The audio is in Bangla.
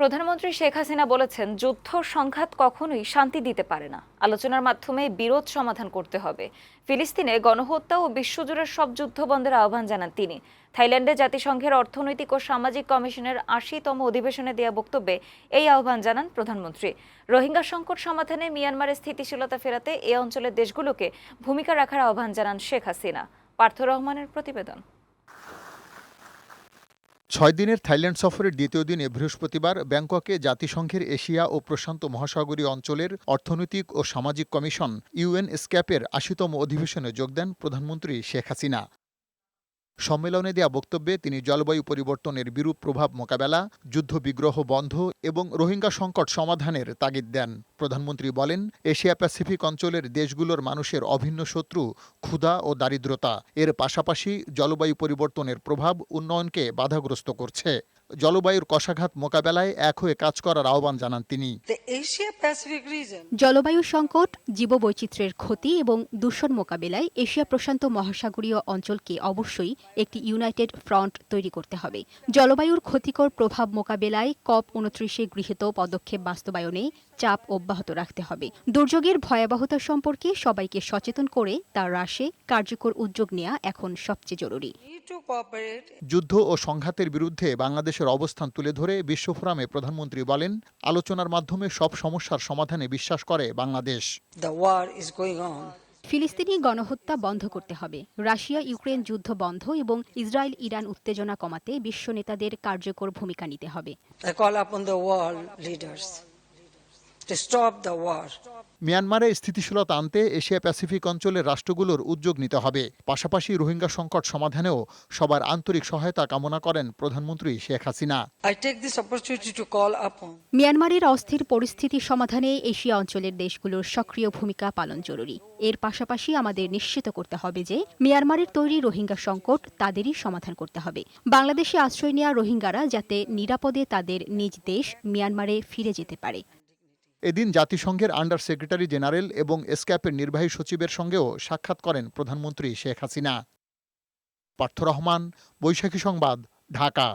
প্রধানমন্ত্রী শেখ হাসিনা বলেছেন, যুদ্ধ সংঘাত কখনোই শান্তি দিতে পারে না। আলোচনার মাধ্যমে বিরোধ সমাধান করতে হবে। ফিলিস্তিনে গণহত্যা ও বিশ্বজুড়ে সব যুদ্ধ বন্ধের আহ্বান জানান তিনি। থাইল্যান্ডে জাতিসংঘের অর্থনৈতিক ও সামাজিক কমিশনের আশিতম অধিবেশনে দেওয়া বক্তব্যে এই আহ্বান জানান প্রধানমন্ত্রী। রোহিঙ্গা সংকট সমাধানে মিয়ানমারের স্থিতিশীলতা ফেরাতে এ অঞ্চলের দেশগুলোকে ভূমিকা রাখার আহ্বান জানান শেখ হাসিনা। পার্থ রহমানের প্রতিবেদন। ছয় দিনের থাইল্যান্ড সফরের দ্বিতীয় দিনে বৃহস্পতিবার ব্যাংককে জাতিসংঘের এশিয়া ও প্রশান্ত মহাসাগরীয় অঞ্চলের অর্থনৈতিক ও সামাজিক কমিশন ইউএন স্ক্যাপের আশিতম অধিবেশনে যোগ দেন প্রধানমন্ত্রী শেখ হাসিনা। সম্মেলনে দেয়া বক্তব্যে তিনি জলবায়ু পরিবর্তনের বিরূপ প্রভাব মোকাবেলা, যুদ্ধবিগ্রহ বন্ধ এবং রোহিঙ্গা সংকট সমাধানের তাগিদ দেন। প্রধানমন্ত্রী বলেন, এশিয়া প্যাসিফিক অঞ্চলের দেশগুলোর মানুষের অভিন্ন শত্রু ক্ষুধা ও দারিদ্রতা। এর পাশাপাশি জলবায়ু পরিবর্তনের প্রভাব উন্নয়নকে বাধাগ্রস্ত করছে। জলবায়ুর কষাঘাত মোকাবেলায় এক হয়ে কাজ করার আহ্বান জানান তিনি। জলবায়ু সংকট জীববৈচিত্র্যের ক্ষতি এবং দূষণ মোকাবিলায় এশিয়া প্রশান্ত মহাসাগরীয় অঞ্চলকে অবশ্যই একটি ইউনাইটেড ফ্রন্ট তৈরি করতে হবে। জলবায়ুর ক্ষতিকর প্রভাব মোকাবেলায় কপ উনত্রিশে গৃহীত পদক্ষেপ বাস্তবায়নে চাপ অব্যাহত রাখতে হবে। দুর্যোগের ভয়াবহতা সম্পর্কে সবাইকে সচেতন করে তা হ্রাসে কার্যকর উদ্যোগ নেওয়া এখন সবচেয়ে জরুরি। যুদ্ধ ও সংঘাতের বিরুদ্ধে বাংলাদেশের অবস্থান তুলে ধরে বিশ্ব ফোরামে প্রধানমন্ত্রী বলেন আলোচনার মাধ্যমে সব সমস্যার সমাধানে বিশ্বাস করে বাংলাদেশ। ফিলিস্তিনি গণহত্যা বন্ধ করতে হবে। রাশিয়া ইউক্রেন যুদ্ধ বন্ধ এবং ইসরায়েল ইরান উত্তেজনা কমাতে বিশ্ব নেতাদের কার্যকর ভূমিকা নিতে হবে। To stop the war. মিয়ানমারে স্থিতিশীলতা আনতে এশিয়া প্যাসিফিক অঞ্চলের রাষ্ট্রগুলোর উদ্যোগ নিতে হবে। পাশাপাশি রোহিঙ্গা সংকট সমাধানেও সবার আন্তরিক সহায়তা কামনা করেন প্রধানমন্ত্রী Sheikh Hasina. I take this opportunity to call upon মিয়ানমারের অস্থির পরিস্থিতি সমাধানে এশিয়া অঞ্চলের দেশগুলোর সক্রিয় ভূমিকা পালন জরুরি। এর পাশাপাশি আমাদের নিশ্চিত করতে হবে যে মিয়ানমারের তৈরি রোহিঙ্গা সংকট তাদেরই সমাধান করতে হবে। বাংলাদেশে আশ্রয় নেওয়া রোহিঙ্গারা যাতে নিরাপদে তাদের নিজ দেশ মিয়ানমারে ফিরে যেতে পারে। এদিন জাতিসংঘের আন্ডার সেক্রেটারি জেনারেল এবং এসক্যাপের নির্বাহী সচিবের সঙ্গেও সাক্ষাৎ করেন প্রধানমন্ত্রী শেখ হাসিনা। পার্থ রহমান, বৈশাখী সংবাদ, ঢাকা।